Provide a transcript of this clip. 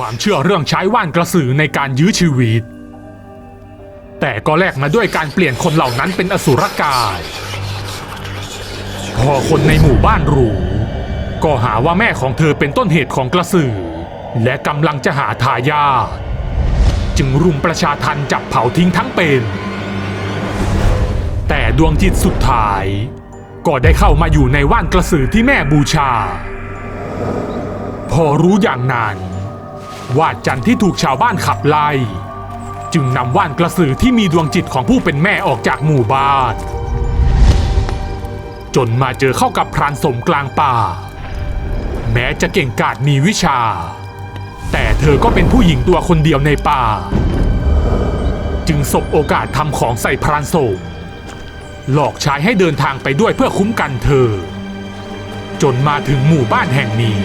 ความเชื่อเรื่องใช้ว่านกระสือในการยื้อชีวิต แต่ก็แลกมาด้วยการเปลี่ยนคนเหล่านั้นเป็นอสุรกาย พอคนในหมู่บ้านรู้ก็หาว่าแม่ของเธอเป็นต้นเหตุของกระสือ และกำลังจะหาทายาทจึงรุมประชาทันจับเผาทิ้งทั้งเป็น แต่ดวงจิตสุดท้าย ก็ได้เข้ามาอยู่ในว่านกระสือที่แม่บูชา พอรู้อย่างนั้น ว่าดจันทร์ที่ถูกชาวบ้านขับไล่ จึงนำว่านกระสือที่มีดวงจิตของผู้เป็นแม่ออกจากหมู่บ้าน จนมาเจอเข้ากับพรานสมกลางป่า แม้จะเก่งกาจมีวิชา แต่เธอก็เป็นผู้หญิงตัวคนเดียวในป่า จึงสบโอกาสทำของใส่พรานสมหลอกชายให้เดินทางไปด้วยเพื่อคุ้มกันเธอ จนมาถึงหมู่บ้านแห่งนี้